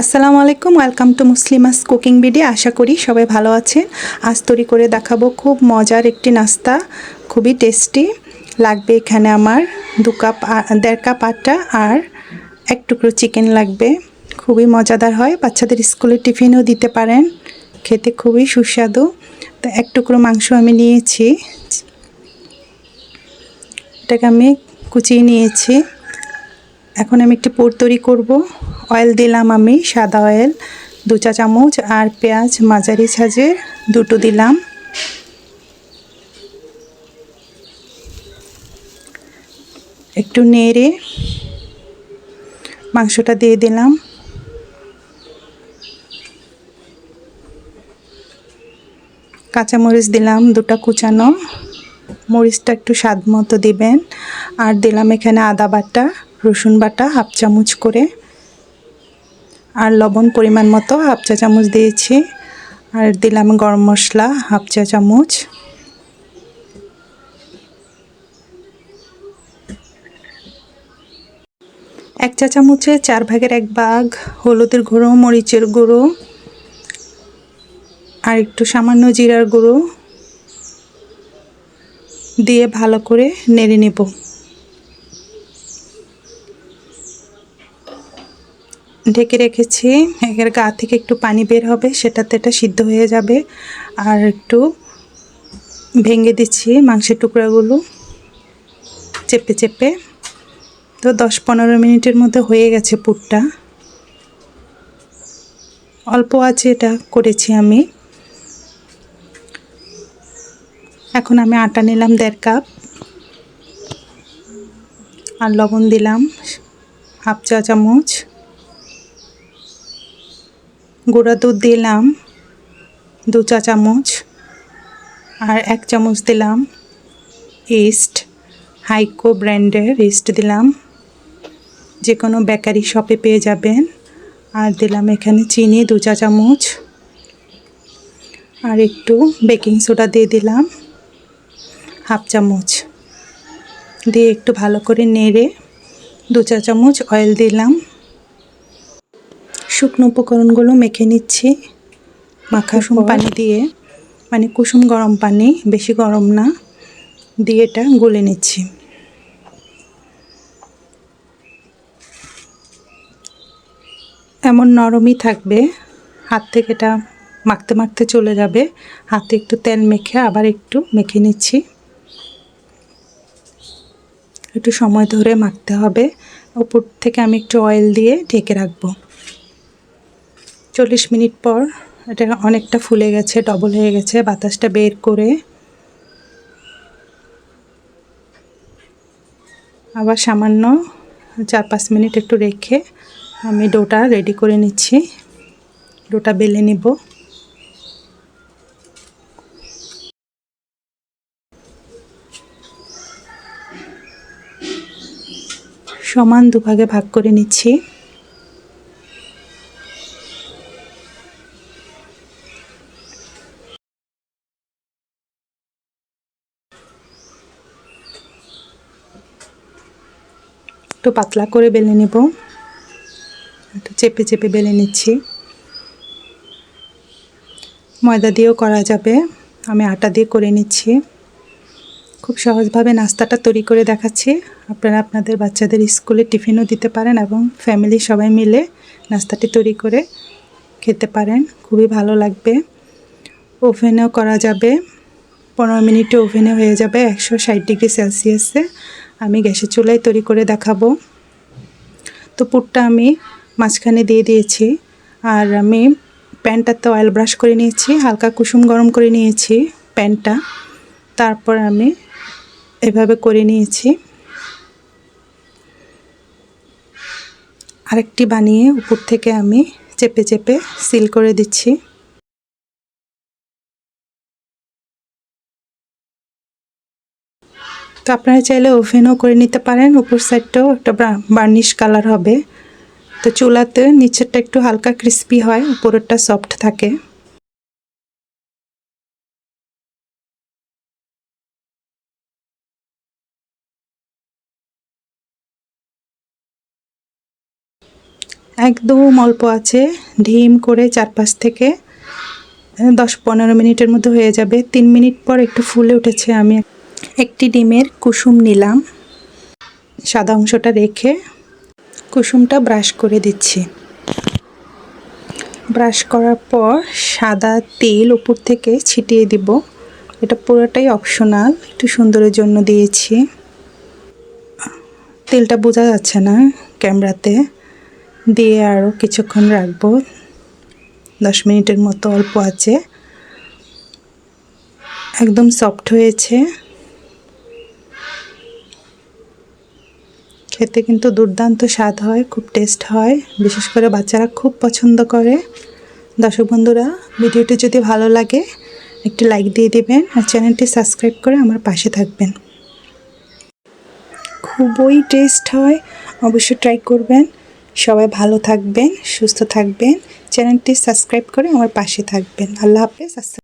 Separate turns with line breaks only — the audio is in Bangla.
আসসালামু আলাইকুম, welcome to Muslima's cooking BD আশা করি সবাই ভালো আছেন। আজ তৈরি করে দেখাবো খুব মজার একটি নাস্তা, খুবই টেস্টি। লাগবে এখানে আমার দু কাপ দেড় কাপ আটা আর এক টুকরো চিকেন লাগবে। খুবই মজাদার হয়। বাচ্চাদের স্কুলে টিফিনও দিতে পারেন। খেতে খুবই সুস্বাদু। তো এক টুকরো মাংস আমি নিয়েছি। এটাকে আমি কুচিয়ে নিয়েছি। এখন আমি একটি পুর তৈরি করব। অয়েল দিলাম আমি সাদা অয়েল, দু চা চামচ আর পেঁয়াজ মাঝারি সাজের দুটো দিলাম। একটু নেড়ে মাংসটা দিয়ে দিলাম। কাঁচামরিচ দিলাম দুটা কুচানো। মরিচটা একটু স্বাদ মতো দিবেন। আর দিলাম এখানে আদা বাটা, রসুন বাটা, হাফ চামচ করে। আর লবণ পরিমাণ মতো হাফ চা চামচ দিয়েছি। আর দিলাম গরম মশলা হাফ চা চামচ। এক চা চামচে চার ভাগের এক ভাগ হলুদের গুঁড়ো, মরিচের গুঁড়ো, আর একটু সামান্য জিরার গুঁড়ো দিয়ে ভালো করে নেড়ে নেব। ঢেকে রেখেছি। এর গা থেকে একটু পানি বের হবে, সেটাতে এটা সিদ্ধ হয়ে যাবে। আর একটু ভেঙে দিচ্ছি মাংসের টুকরাগুলো চেপে চেপে। তো দশ পনেরো মিনিটের মধ্যে হয়ে গেছে পুরটা। অল্প আছে এটা করেছি আমি। এখন আমি আটা নিলাম দেড় কাপ। আর লবণ দিলাম হাফ চা চামচ। গুঁড়া দুধ দিলাম, দু চা চামচ, আর এক চামচ দিলাম ইস্ট হাইকো ব্র্যান্ডের ইস্ট দিলাম। যে কোনো বেকারি শপে পেয়ে যাবেন। আর দিলাম এখানে চিনি, দু চা চামচ। আর একটু বেকিং সোডা দিয়ে দিলাম হাফ চামচ। দিয়ে একটু ভালো করে নেড়ে দু চা চামচ অয়েল দিলাম। শুকনো উপকরণগুলো মেখে নিচ্ছি। মাখা কুসুম পানি দিয়ে। মানে কুসুম গরম পানি বেশি গরম না। দিয়ে এটা গুলে নিচ্ছি। এমন নরমই থাকবে। হাত থেকে এটা মাখতে মাখতে চলে যাবে। হাতে একটু তেল মেখে আবার একটু মেখে নিচ্ছি। একটু সময় ধরে মাখতে হবে। উপর থেকে আমি একটু অয়েল দিয়ে ঢেকে রাখব। চল্লিশ মিনিট পর এটা অনেকটা ফুলে গেছে ডবল হয়ে গেছে, বাতাসটা বের করে। আবার সামান্য চার পাঁচ মিনিট একটু রেখে আমি ডোটা রেডি করে নিচ্ছি। ডোটা বেলে নিব। সমান দুভাগে ভাগ করে নিচ্ছি। একটু পাতলা করে বেলে নেব। একটু চেপে চেপে বেলে নিচ্ছি। ময়দা দিয়েও করা যাবে। আমি আটা দিয়ে করে নিচ্ছি। খুব সহজভাবে নাস্তাটা তৈরি করে দেখাচ্ছি। আপনারা আপনাদের বাচ্চাদের স্কুলে টিফিনও দিতে পারেন এবং ফ্যামিলি সবাই মিলে নাস্তাটি তৈরি করে খেতে পারেন। খুবই ভালো লাগবে। ওভেনেও করা যাবে। পনেরো মিনিটে ওভেনে হয়ে যাবে একশো ষাট ডিগ্রি সেলসিয়াসে। আমি গ্যাসের চুলায় তৈরি করে দেখাবো। তো পুরটা আমি মাঝখানে দিয়ে দিয়েছি। আর আমি প্যানটাতে অয়েল ব্রাশ করে নিয়েছি, হালকা কুসুম গরম করে নিয়েছি প্যানটা। তারপর আমি এভাবে করে নিয়েছি। আরেকটি বানিয়ে উপর থেকে আমি চেপে চেপে সিল করে দিচ্ছি। তো আপনারা চাইলে ওভেনও করে নিতে পারেন। উপর সাইডটাও একটা বার্নিশ কালার হবে। তো চুলাতে নিচেরটা একটু হালকা ক্রিস্পি হয়, উপরেরটা সফট থাকে। একদম অল্প আছে, ঢিম করে চারপাশ থেকে, দশ পনেরো মিনিটের মধ্যে হয়ে যাবে। তিন মিনিট পর একটু ফুলে উঠেছে, আমি একটি ডিমের কুসুম নিলাম। সাদা অংশটা রেখে কুসুমটা ব্রাশ করে দিচ্ছি। ব্রাশ করার পর সাদা তেল উপর থেকে ছিটিয়ে দিব। এটা পুরোটাই অপশনাল একটু সুন্দরের জন্য দিয়েছি। তেলটা বোঝা যাচ্ছে না ক্যামেরাতে। দিয়ে আরও কিছুক্ষণ রাখব। দশ মিনিটের মতো অল্প আছে। একদম সফট হয়েছে। খেতে কিন্তু দুর্দান্ত স্বাদ হয়, খুব টেস্ট হয়। বিশেষ করে বাচ্চারা খুব পছন্দ করে। দর্শক বন্ধুরা, ভিডিওটি যদি ভালো লাগে, একটি লাইক দিয়ে দেবেন আর চ্যানেলটি সাবস্ক্রাইব করে আমার পাশে থাকবেন। খুবই টেস্ট হয়, অবশ্যই ট্রাই করবেন। সবাই ভালো থাকবেন, সুস্থ থাকবেন। চ্যানেলটি সাবস্ক্রাইব করে আমার পাশে থাকবেন। আল্লাহ হাফেজ